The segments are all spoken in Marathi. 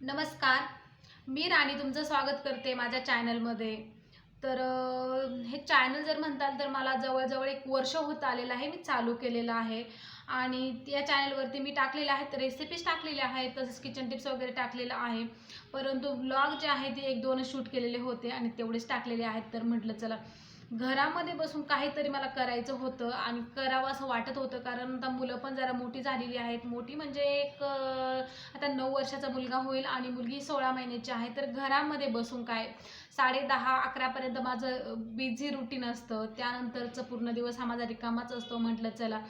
नमस्कार. मी राणी तुमचं स्वागत करते माझ्या चॅनलमध्ये. तर हे चॅनल जर म्हणताल तर मला जवळजवळ एक वर्ष होत आलेलं आहे मी चालू केलेलं आहे. आणि या चॅनलवरती मी टाकलेल्या आहेत रेसिपीज टाकलेल्या आहेत तसेच किचन टिप्स वगैरे टाकलेलं आहे. परंतु ब्लॉग जे आहे ते एक दोन शूट केलेले होते आणि तेवढेच टाकलेले आहेत तर म्हटलं चला घरामध्ये बसून काहीतरी मला करायचं होतं आणि करावं असं वाटत होतं कारण आता मुलं पण जरा मोठी झालेली आहेत. मोठी म्हणजे एक आता नऊ वर्षाचा मुलगा होईल आणि मुलगी सोळा महिन्याची आहे. तर घरामध्ये बसून काय साडे दहा अकरापर्यंत माझं बिझी रुटीन असतं. त्यानंतरचं पूर्ण दिवस हा माझा रिकामाच असतो. म्हटलं चला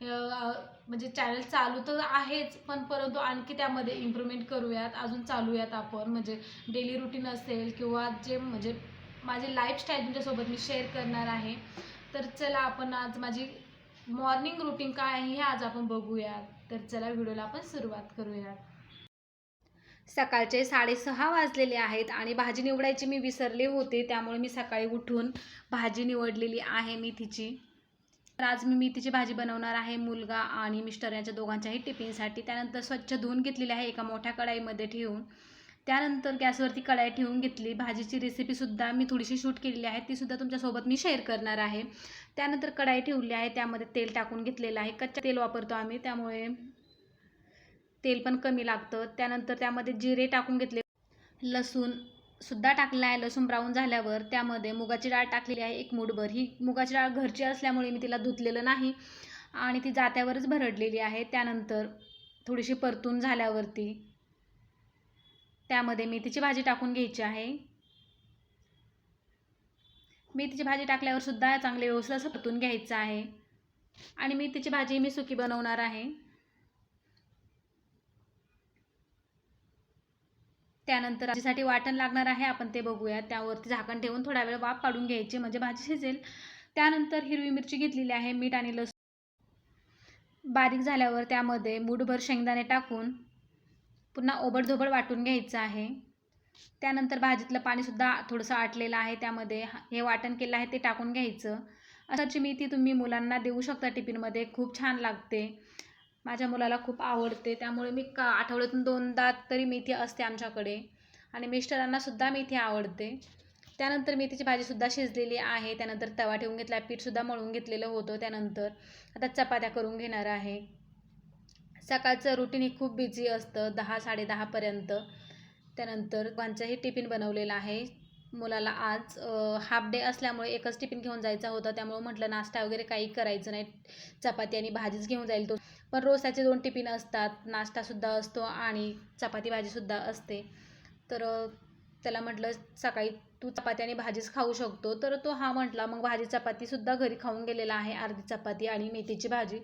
म्हणजे चॅनल चालू तर आहेच पण परंतु आणखी त्यामध्ये इम्प्रूव्हमेंट करूयात. अजून चालूयात आपण. म्हणजे डेली रुटीन असेल किंवा जे म्हणजे माझी लाईफस्टाईल तुमच्यासोबत मी शेअर करणार आहे. तर चला आपण आज माझी मॉर्निंग रुटीन काय आहे हे आज आपण बघूयात तर चला व्हिडिओला आपण सुरुवात करूयात सकाळचे साडेसहा वाजलेले आहेत आणि भाजी निवडायची मी विसरले होते त्यामुळे मी सकाळी उठून भाजी निवडलेली आहे मेथीची. तर आज मी मेथीची भाजी बनवणार आहे मुलगा आणि मिस्टर यांच्या दोघांच्याही टिफिनसाठी त्यानंतर स्वच्छ धुवून घेतलेली आहे एका मोठ्या कढाईमध्ये ठेवून. त्यानंतर गॅसवरती कढाई ठेवून घेतली. भाजीची रेसिपीसुद्धा मी थोडीशी शूट केलेली आहे. तीसुद्धा तुमच्यासोबत मी शेअर करणार आहे. त्यानंतर कढाई ठेवली आहे. त्यामध्ये तेल टाकून घेतलेलं आहे. कच्चं तेल वापरतो आम्ही. त्यामुळे तेल पण कमी लागतं. त्यानंतर त्यामध्ये जिरे टाकून घेतले. लसूण सुद्धा टाकलेला आहे. लसूण ब्राऊन झाल्यावर त्यामध्ये मुगाची डाळ टाकलेली आहे. एक मुठभर. ही मुगाची डाळ घरची असल्यामुळे मी तिला धुतलेलं नाही आणि ती जात्यावरच भरडलेली आहे. त्यानंतर थोडीशी परतून झाल्यावरती त्यामध्ये मेथीची भाजी टाकून घ्यायची आहे. मेथीची भाजी टाकल्यावर सुद्धा चांगले व्यवस्थित असं परतून घ्यायचं आहे. आणि मेथीची भाजी मी सुकी बनवणार आहे. त्यानंतर भाजीसाठी वाटण लागणार आहे. आपण ते बघूया. त्यावरती झाकण ठेवून थोडा वेळ वाफ काढून घ्यायची. म्हणजे भाजी शिजेल. त्यानंतर हिरवी मिरची घेतलेली आहे. मीठ आणि लसूण बारीक झाल्यावर त्यामध्ये मूठभर शेंगदाणे टाकून पुन्हा ओबडधोबड वाटून घ्यायचं आहे. त्यानंतर भाजीतलं पाणीसुद्धा थोडंसं आटलेलं आहे त्यामध्ये. हे वाटण केलं आहे ते टाकून घ्यायचं. असाची मेथी तुम्ही मुलांना देऊ शकता टिफिनमध्ये. खूप छान लागते. माझ्या मुलाला खूप आवडते. त्यामुळे मी का आठवड्यातून दोनदा तरी मेथी असते आमच्याकडे. आणि मिस्टरांनासुद्धा मेथी आवडते. त्यानंतर मेथीची भाजीसुद्धा शिजलेली आहे. त्यानंतर तवा ठेवून घेतला. पीठसुद्धा मळून घेतलेलं होतं त्यानंतर. आता चपात्या करून घेणार आहे. सकाळचं रुटीन हे खूप बिझी असतं. दहा साडेदहापर्यंत त्यानंतर त्यांचाही टिफिन बनवलेला आहे. मुलाला आज हाफ डे असल्यामुळे एकच टिफिन घेऊन जायचा होता. त्यामुळे म्हटलं नाश्ता वगैरे काही करायचं नाही. चपाती आणि भाजीच घेऊन जाईल तो. पण रोज त्याचे दोन टिफिन असतात. नाश्तासुद्धा असतो आणि चपाती भाजीसुद्धा असते. तर त्याला म्हटलं सकाळी तू चपाती आणि भाजीच खाऊ शकतो. तर तो हा म्हटला मग भाजी चपातीसुद्धा घरी खाऊन गेलेला आहे अर्धी चपाती आणि मेथीची भाजी.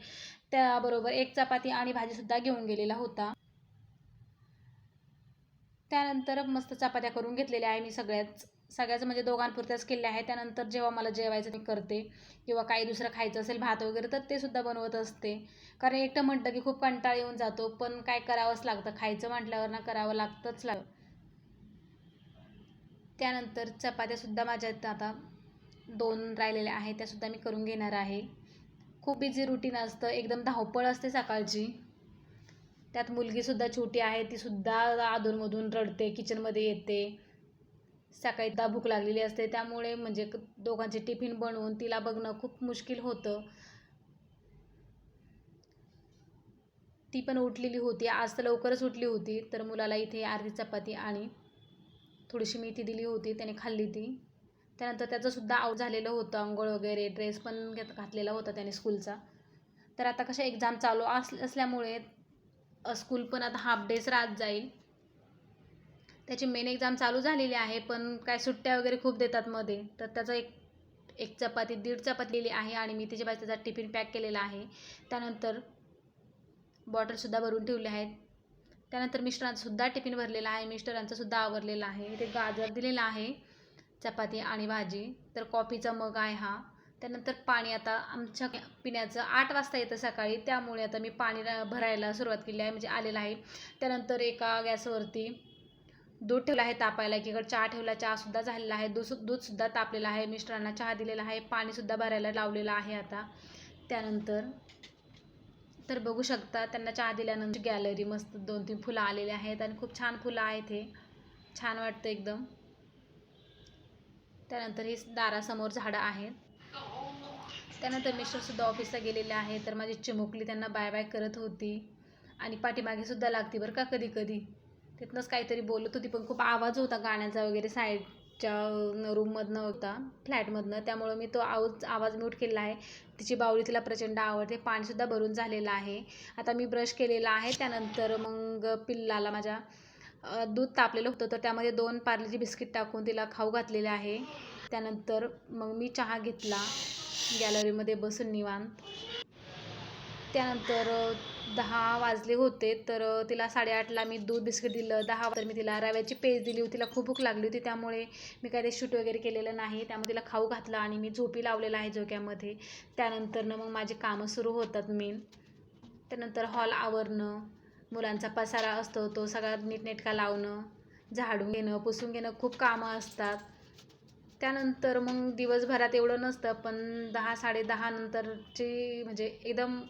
त्याबरोबर एक चपाती आणि भाजीसुद्धा घेऊन गेलेला होता. त्यानंतर मस्त चपात्या करून घेतलेल्या आहे मी सगळ्याच सगळ्याच म्हणजे दोघांपुरत्याच केल्या आहे त्यानंतर जेव्हा मला जेवायचं मी करते किंवा काही दुसरं खायचं असेल भात वगैरे तर ते सुद्धा बनवत असते. कारण एकटं म्हटलं की खूप कंटाळ येऊन जातो पण काय करावंच लागतं. खायचं म्हटल्यावर ना करावं लागतंच लागतं. त्यानंतर चपात्यासुद्धा माझ्यात आता दोन राहिलेल्या आहेत त्यासुद्धा मी करून घेणार आहे. खूप बिझी रुटीन असतं एकदम धावपळ असते सकाळची. त्यात मुलगीसुद्धा छोटी आहे तीसुद्धा अधूनमधून रडते किचनमध्ये येते. सकाळी दा भूक लागलेली असते त्यामुळे म्हणजे दोघांचे टिफिन बनवून तिला बघणं खूप मुश्किल होतं. ती पण उठलेली होती आज तर लवकरच उठली होती तर मुलाला इथे अर्धी चपाती आणि थोडीशी मेथी दिली होती त्याने खाल्ली ती. त्यानंतर त्याचंसुद्धा आव झालेलं होतं आंघोळ वगैरे ड्रेस पण घेत घातलेला होता त्याने स्कूलचा तर आता कशा एक्झाम चालू अस असल्यामुळे स्कूल पण आता हाफ डेज राहत जाईल. त्याची मेन एक्झाम चालू झालेली आहे पण काय सुट्ट्या वगैरे खूप देतात मध्ये. तर त्याचा एक एक चपाती दीड चपाती दिली आहे आणि मी त्याच्या त्याचा टिफिन पॅक केलेला आहे. त्यानंतर बॉटलसुद्धा भरून ठेवले आहेत. त्यानंतर मिस्टरांचासुद्धा टिफिन भरलेला आहे मिस्टरांचासुद्धा आवरलेला आहे. इथे गाजर दिलेला आहे चपाती आणि भाजी. तर कॉफीचा मग आहे हा. त्यानंतर पाणी आता आमच्या पिण्याचं आठ वाजता येतं सकाळी. त्यामुळे आता मी पाणी भरायला सुरुवात केली आहे. म्हणजे आलेलं आहे. त्यानंतर एका गॅसवरती दूध ठेवलं आहे तापायला. एकीकडे चहा ठेवला. चहासुद्धा झालेला आहे. दूध दूधसुद्धा तापलेलं आहे. मिस्टरांना चहा दिलेला आहे. पाणीसुद्धा भरायला लावलेलं आहे आता. त्यानंतर तर बघू शकता त्यांना चहा दिल्यानंतर गॅलरी मस्त दोन तीन फुलं आलेले आहेत आणि खूप छान फुलं आहेत हे. छान वाटतं एकदम. त्यानंतर ही दारासमोर झाडं आहेत. त्यानंतर मिस्टरसुद्धा ऑफिसला गेलेले आहे तर माझी चिमुकली त्यांना बाय बाय करत होती. आणि पाठीमागे सुद्धा लागते बरं का कधी कधी तिथनंच काहीतरी बोलत होती पण खूप आवाज होता गाण्याचा वगैरे साईड च्या रूममधनं होता फ्लॅटमधनं. त्यामुळं मी तो आवाज आवाज म्यूट केलेला आहे. तिची बावळी तिला प्रचंड आवडते. पाणीसुद्धा भरून झालेलं आहे. आता मी ब्रश केलेला आहे. त्यानंतर मग पिल्लाला माझ्या दूध तापलेलं होतं. तर त्यामध्ये दोन पार्लेची बिस्किट टाकून तिला खाऊ घातलेले आहे. त्यानंतर मग मी चहा घेतला. गॅलरीमध्ये बसून निवांत. त्यानंतर दहा वाजले होते तर तिला साडेआठला मी दूध बिस्किट दिलं. दहा तर मी तिला रव्याची पेज दिली होती. तिला खूप भूक लागली होती. त्यामुळे मी काही ते शूट वगैरे केलेलं नाही. त्यामुळे तिला खाऊ घातला आणि मी झोपी लावलेला आहे झोक्यामध्ये. त्यानंतरनं मग माझे कामं सुरू होतात मेन त्यानंतर हॉल आवरणं मुलांचा पसारा असतो तो सगळा नीटनेटका लावणं झाडून घेणं पुसून घेणं खूप कामं असतात. त्यानंतर मग दिवसभरात एवढं नसतं पण दहा साडे नंतरची म्हणजे एकदम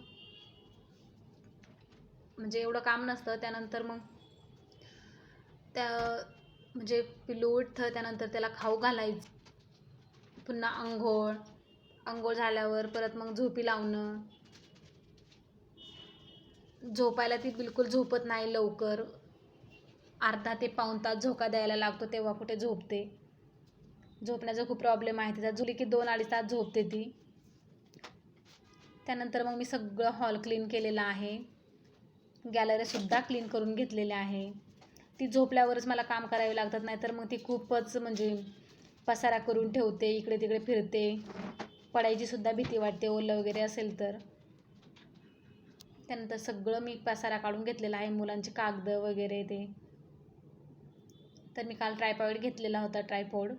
म्हणजे एवढं काम नसतं त्यानंतर मग त्या म्हणजे पिल्लू उठतं त्यानंतर त्याला खाऊ घालायचं. पुन्हा आंघोळ आंघोळ झाल्यावर परत मग झोपी लावणं. झोपायला ती बिलकुल झोपत नाही लवकर. अर्धा ते पाऊण तास झोका द्यायला लागतो तेव्हा कुठे झोपते. झोपण्याचा खूप प्रॉब्लेम आहे. तिचा झोली की दोन अडीच तास झोपते ती. त्यानंतर मग मी सगळं हॉल क्लीन केलेलं आहे. गॅलरीसुद्धा क्लीन करून घेतलेल्या आहे. ती झोपल्यावरच मला काम करावे लागतात नाहीतर मग ती खूपच म्हणजे पसारा करून ठेवते इकडे तिकडे फिरते. पडायची सुद्धा भीती वाटते ओलं वगैरे असेल तर. त्यानंतर सगळं मी पसारा काढून घेतलेला आहे मुलांचे कागद वगैरे ते. तर मी काल ट्रायपॉईड घेतलेला होता ट्रायपॉड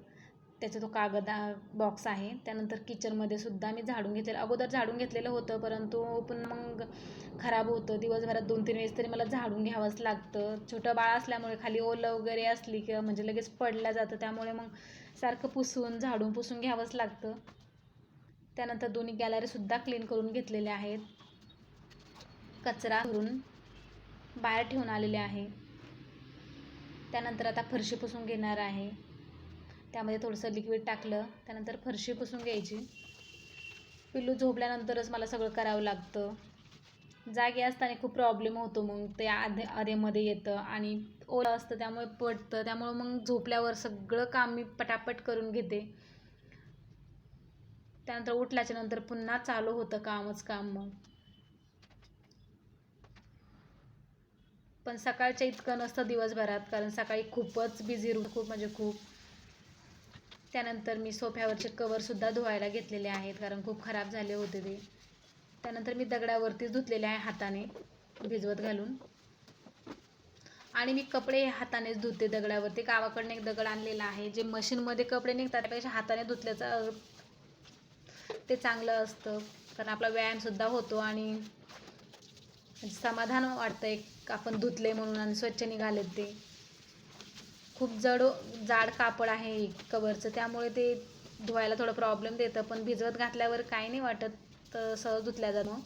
त्याचा तो कागद बॉक्स आहे. त्यानंतर किचनमध्ये सुद्धा मी झाडून घेतलेलं अगोदर झाडून घेतलेलं होतं परंतु पण मग खराब होतं. दिवसभरात दोन तीन वेळेस तरी मला झाडून घ्यावंच लागतं. छोटं बाळ असल्यामुळे खाली ओलं वगैरे असली किंवा म्हणजे लगेच पडल्या जातं त्यामुळे मग सारखं पुसून झाडून पुसून घ्यावंच लागतं. त्यानंतर दोन्ही गॅलरीसुद्धा क्लीन करून घेतलेल्या आहेत. कचरा भरून बाहेर ठेवून आलेले आहे. त्यानंतर आता फरशी पुसून घेणार आहे. त्यामध्ये थोडंसं लिक्विड टाकलं त्यानंतर फरशी पुसून घ्यायची. पिल्लू झोपल्यानंतरच मला सगळं करावं लागतं. जागे असताना खूप प्रॉब्लेम होतो मग ते आधे आधेमध्ये येतं आणि ओलं असतं त्यामुळे पडतं. त्यामुळं मग झोपल्यावर सगळं काम मी पटापट करून घेते. त्यानंतर उठल्याच्या नंतर पुन्हा चालू होतं कामच काम मग. पण सकाळच्या इतकं नसतं दिवसभरात कारण सकाळी खूपच बिझी रूट खूप म्हणजे खूप त्यानंतर मी सोफ्यावरचे कवरसुद्धा धुवायला घेतलेले आहेत कारण खूप खराब झाले होते ते. त्यानंतर मी दगडावरतीच धुतलेले आहे हाताने भिजवत घालून. आणि मी कपडे हातानेच धुते दगडावरती. गावाकडनं एक दगड आणलेला आहे जे मशीनमध्ये कपडे निघतात त्यापेक्षा हाताने धुतल्याचं ते चांगलं असतं. कारण आपला व्यायामसुद्धा होतो आणि समाधान वाटतं एक आपण धुतले म्हणून आणि स्वच्छ निघालेत ते. खूप जड जाड कापड आहे कवरचं त्यामुळे ते धुवायला थोडं प्रॉब्लेम देतं. पण भिजवत घातल्यावर काही नाही वाटत तर सहज धुतल्या जाणं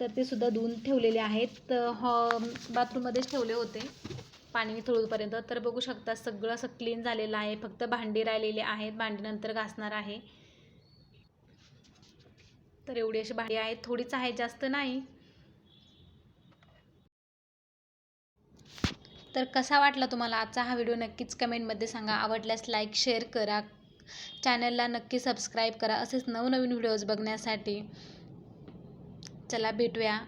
तर ते सुद्धा धुवून ठेवलेले आहेत. तर हॉ बाथरूममध्येच ठेवले होते. पाणी निथळूपर्यंत तर बघू शकता सगळं असं क्लीन झालेलं आहे. फक्त भांडी राहिलेली आहेत. भांडी नंतर घासणार आहे. तर एवढी अशी भांडी आहेत. थोडीच आहे जास्त नाही. तर कसा वाटला तुम्हाला आजचा हा व्हिडिओ? नक्कीच कमेंटमध्ये सांगा. आवडल्यास लाईक शेअर करा. चॅनलला नक्की सबस्क्राईब करा. असेच नवनवीन व्हिडिओज बघण्यासाठी चला भेटूया.